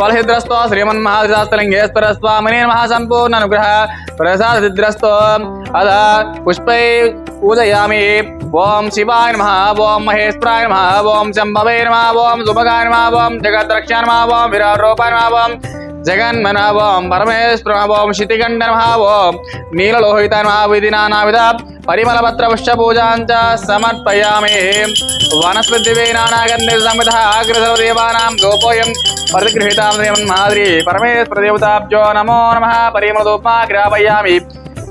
फलहिद्रस्तो श्रीमन् महाद्रास्तलिङ्गेश्वरस्वामिने नमः सम्पूर्ण अनुग्रह प्रसादद्रस्तो अध पुष्पै पूजयामि। ओम शिवाय नमः ओम महेश्वराय नमः ओम शंभवे नमः ओम सुभगाय नमः ओम जगद्रक्ष्याय नमः ओम विराट रूपाय नमः ओम పరమేశ్వర ఓం శితిగండ నమ నీలలోహిత మహావిధి విధి నానావిధ పరిమళపత్ర పుష్ప పూజాంచ సమర్పయామి. వనస్పతి నానాగంధి సంవిధ అగ్రసర్వదేవానాం గోపోయం పరిగృహీతాం మాదిరి పరమేశ్వర దేవతాభ్యో నమో నమ. పరిమళదూపమా గ్రాపయామి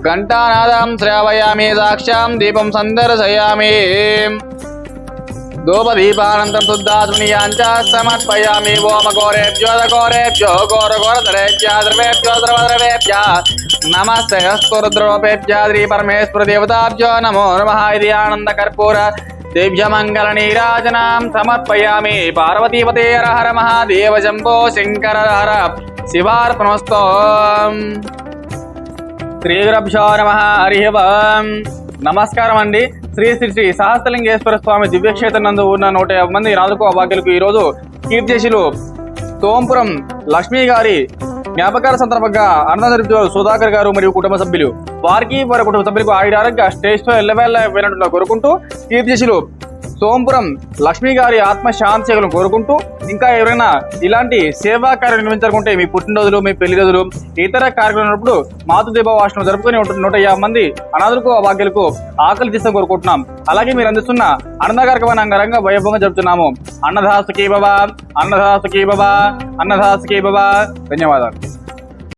ఘంటానాదం శ్రావయామి సాక్ష్యాం దీపం సందర్శయామి. ధూపదీపానంతరం శుద్ధాత్మనీయాంచ సమర్పయామి ఓమ ఘోరేభ్యో ఘోరేభ్యో ఘోర ఘోరధరేభ్య ద్రవద్రవేభ్య నమస్తే రుద్రోపేభ్య పరమేశ్వర దేవతాభ్యో నమో నమ ఇది ఆనంద కర్పూర దివ్య మంగళ నీరాజనాం సమర్పయామి పార్వతీపతే హర మహాదేవ శంభో శంకర హర శివార్పణస్తో శ్రీ గురభ్యో నమ హరి నమస్కారం అండి శ్రీ శ్రీ శ్రీ సహస్రలింగేశ్వర స్వామి దివ్యక్షేత్రం నందు ఉన్న నూట యాభై మంది నాలుగు అభాగ్యులకు ఈరోజు కీర్తిశిలు సోంపురం లక్ష్మీ గారి జ్ఞాపకాల సందర్భంగా అన్నదరితో సుధాకర్ గారు మరియు కుటుంబ సభ్యులు వారికి వారి కుటుంబ సభ్యులకు ఆయురారంగా స్టేజ్తో ఎల్లవేళ్ళ వెళ్ళినట్టు కోరుకుంటూ కీర్తిశిలు సోంపురం లక్ష్మీ గారి ఆత్మశాంతిలను కోరుకుంటూ ఇంకా ఎవరైనా ఇలాంటి సేవా కార్యం నిర్వహించాలనుకుంటే మీ పుట్టినరోజులు మీ పెళ్ళి రోజులు ఇతర కార్యక్రమం ఉన్నప్పుడు మాతృ దీపవాసనం జరుపుకొని ఉంటుంది నూట యాభై మంది అనాథులకు అభాగ్యులకు ఆకలి తీసం కోరుకుంటున్నాం. అలాగే మీరు అందిస్తున్న అన్నదారకమైన అంగరంగ వైభవంగా జరుపుతున్నాము. అన్నదాసుకి బాబా అన్నదాసుకి బాబా అన్నదాసుకి బాబా. ధన్యవాదాలు.